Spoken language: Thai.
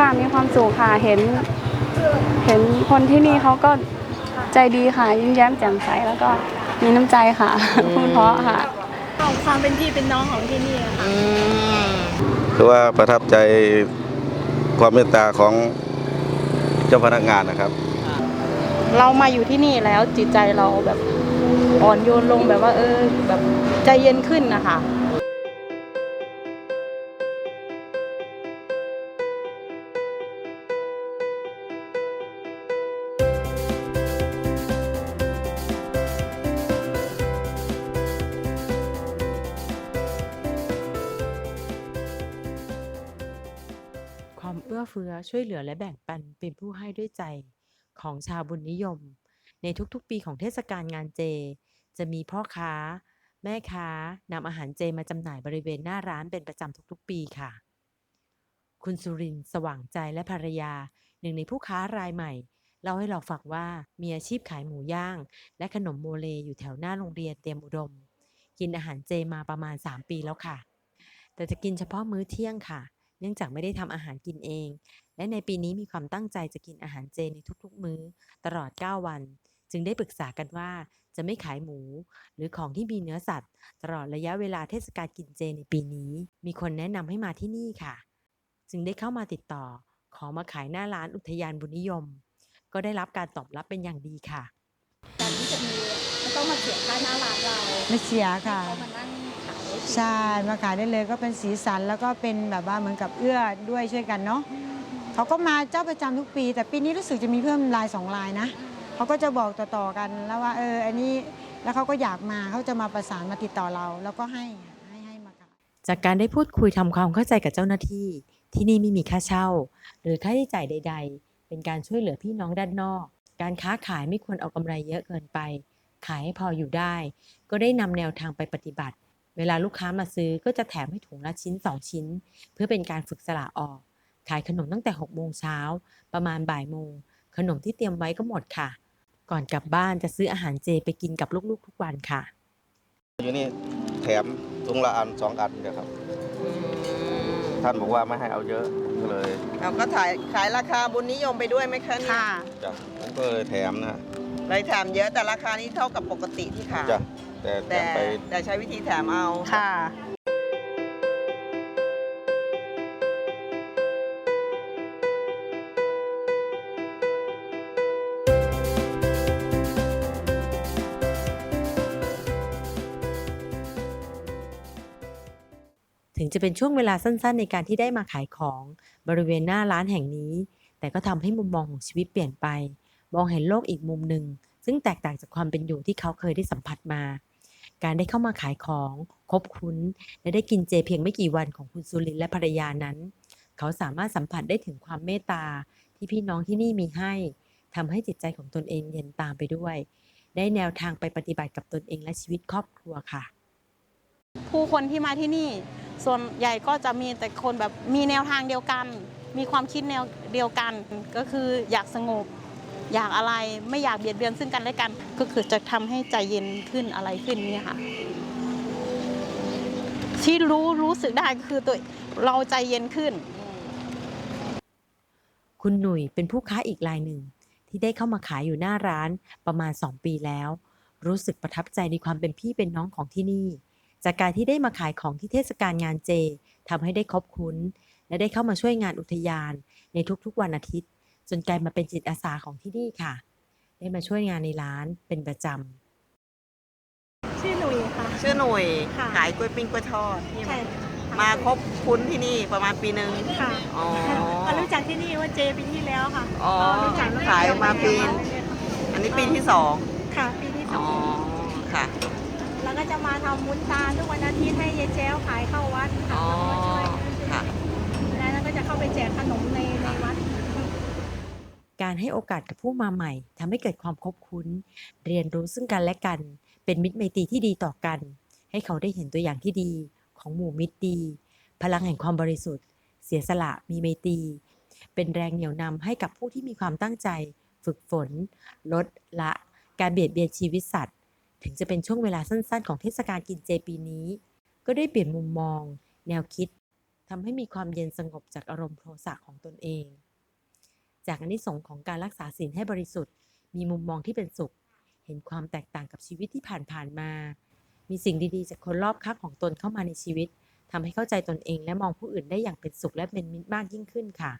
ค่ะมีความสุขค่ะเห็น เห็นคนที่นี่เขาก็ใจดีค่ะ ยิ้มแย้มแจ่มใสแล้วก็มีน้ำใจค่ะพูดเพราะค่ะของความเป็นพี่เป็นน้องของที่นี่อะค่ะอืมคือว่าประทับใจความเมตตาของเจ้าพนักงานนะครับ เรามาอยู่ที่นี่แล้วจิตใจเราแบบอ่อนโยนลงแบบว่าเออแบบใจเย็นขึ้นนะคะ อื้อเฟื้อช่วยเหลือและแบ่งปันเป็นผู้ให้ด้วยใจของชาวบุญนิยม ในทุกๆ ปีของเทศกาลงานเจ จะมีพ่อค้า แม่ค้านำอาหารเจมาจำหน่ายบริเวณหน้าร้านเป็นประจำทุกๆ ปีค่ะ คุณสุรินทร์สว่างใจและภรรยา หนึ่งในผู้ค้ารายใหม่เล่าให้เราฟังว่ามีอาชีพขายหมูย่าง และขนมโมเลอยู่แถวหน้าโรงเรียนเตรียมอุดม กินอาหารเจมาประมาณ 3 ปีแล้วค่ะ แต่จะกินเฉพาะมื้อเที่ยงค่ะ เนื่องจากไม่ได้ทำอาหารกินเอง และในปีนี้มีความตั้งใจจะกินอาหารเจในทุกๆ มื้อ ตลอด 9 วัน จึงได้ปรึกษากันว่าจะไม่ขายหมู หรือของที่มีเนื้อสัตว์ ตลอดระยะเวลาเทศกาลกินเจในปีนี้ มีคนแนะนำให้มาที่นี่ค่ะ จึงได้เข้ามาติดต่อ ขอมาขายหน้าร้านอุทยานบุญนิยม ก็ได้รับการตอบรับเป็นอย่างดีค่ะ การที่จะมีไม่ต้องมาเสียค่าหน้าร้านเราไม่เสียค่ะเขามานั่งขาย ใช่มาขายได้เลยก็เป็นสีสันแล้วก็เป็นแบบว่าเหมือนกับเอื้อด้วยช่วยกันเนาะเขาก็มาเจ้าประจำทุกปี แต่ปีนี้รู้สึกจะมีเพิ่มลายสองลายนะเขาก็จะบอกต่อๆกันแล้วว่าเอออันนี้แล้วเขาก็อยากมาเขาจะมาประสานมาติดต่อเราแล้วก็ให้ให้ให้มาขายจากการได้พูดคุยทำความเข้าใจกับเจ้าหน้าที่ ที่นี่ไม่มีค่าเช่า หรือค่าใช้จ่ายใด ๆ เป็นการช่วยเหลือพี่น้องด้านนอก การค้าขายไม่ควรเอากำไรเยอะเกินไป ขายให้พออยู่ได้ ก็ได้นำแนวทางไปปฏิบัติ เวลาลูกค้ามาซื้อก็จะแถมให้ถุงละชิ้น 2 ชิ้น เพื่อเป็นการฝึกสละออก ขายขนมตั้งแต่6โมงเช้าประมาณบ่ายโมง ขนมที่เตรียมไว้ก็หมดค่ะ ก่อนกลับบ้านจะซื้ออาหารเจไปกินกับลูกๆทุกวันค่ะ อยู่นี่แถมถุงละอันสองอันเดียวครับ ท่านบอกว่าไม่ให้เอาเยอะก็เลยเราก็ถ่ายขายราคาบุญนิยมไปด้วยไหมคะเนี่ยค่ะจ้ะผมก็เลยแถมนะเลยแถมเยอะแต่ราคานี้เท่ากับปกติที่ขายจ้ะ แต่แถแต่มไปแต่ใช้วิธีแถมเอาค่ะ ถึงจะเป็นช่วงเวลาสั้นๆ ในการที่ได้มาขายของบริเวณหน้าร้านแห่งนี้ แต่ก็ทำให้มุมมองของชีวิตเปลี่ยนไป มองเห็นโลกอีกมุมหนึ่ง ซึ่งแตกต่างจากความเป็นอยู่ที่เขาเคยได้สัมผัสมา การได้เข้ามาขายของคบคุ้น และได้กินเจเพียงไม่กี่วันของคุณสุรินทร์และภรรยานั้น เขาสามารถสัมผัสได้ถึงความเมตตาที่พี่น้องที่นี่มีให้ทำให้จิตใจของตนเองเย็นตามไปด้วย ได้แนวทางไปปฏิบัติกับตนเองและชีวิตครอบครัวค่ะ ผู้คนที่มาที่นี่ ส่วนใหญ่ก็จะมีแต่คนแบบมีแนวทางเดียวกัน มีความคิดแนวเดียวกัน ก็คืออยากสงบ อยากอะไรไม่อยากเบียดเบียนซึ่งกันและกัน ก็คือจะทำให้ใจเย็นขึ้นอะไรขึ้นเนี่ยค่ะ ที่รู้รู้สึกได้ก็คือตัวเราใจเย็นขึ้น คุณหนุ่ยเป็นผู้ค้าอีกรายหนึ่ง ที่ได้เข้ามาขายอยู่หน้าร้านประมาณ 2 ปีแล้ว รู้สึกประทับใจในความเป็นพี่เป็นน้องของที่นี่ จากการที่ได้มาขายของที่เทศกาลงานเจทำให้ได้คบคุ้น และได้เข้ามาช่วยงานอุทยานในทุกๆวันอาทิตย์ จนกลายมาเป็นจิตอาสาของที่นี่ค่ะ ได้มาช่วยงานในร้านเป็นประจำชื่อหนุ่ยค่ะ ชื่อหน่วยค่ะ ขายกล้วยปิ้งกล้วยทอดใช่มาครบคุ้นที่นี่ประมาณปีหนึ่งค่ะอ๋อก็รู้จักที่นี่ว่าเจปีที่แล้วค่ะอ๋อก็รู้จักแล้วขายมาปี อันนี้ปีที่สองค่ะ ปีที่สอ๋อองค่ะ แล้วก็จะมาทำมุ้นตาลทุกวันอาทิตย์ให้ยายแจ้วขายเข้าวัดค่ะ อ๋อ แล้วก็ช่วย ค่ะ แล้วก็จะเข้าไปแจกขนมในในวัด การให้โอกาสกับผู้มาใหม่ทำให้เกิดความคบคุ้น เรียนรู้ซึ่งกันและกัน เป็นมิตรไมตรีที่ดีต่อกัน ให้เขาได้เห็นตัวอย่างที่ดี ของหมู่มิตรดี พลังแห่งความบริสุทธิ์ เสียสละมีไมตรีเป็นแรงเหนี่ยวนำให้กับผู้ที่มีความตั้งใจ ฝึกฝน ลดละ การเบียดเบียนชีวิตสัตว์ ถึงจะเป็นช่วงเวลาสั้น ๆ ของเทศกาลกินเจปีนี้ ก็ได้เปลี่ยนมุมมอง แนวคิดทำให้มีความเย็นสงบจากอารมณ์โทสะของตนเอง จากอนนิสงส์ของการรักษาศีลให้บริสุทธิ์ มีมุมมองที่เป็นสุข เห็นความแตกต่างกับชีวิตที่ผ่านๆมา มีสิ่งดีๆ จากคนรอบข้างของตนเข้ามาในชีวิตทำให้เข้าใจตนเองและมองผู้อื่นได้อย่างเป็นสุขและเป็นมิตรมากยิ่งขึ้นค่ะ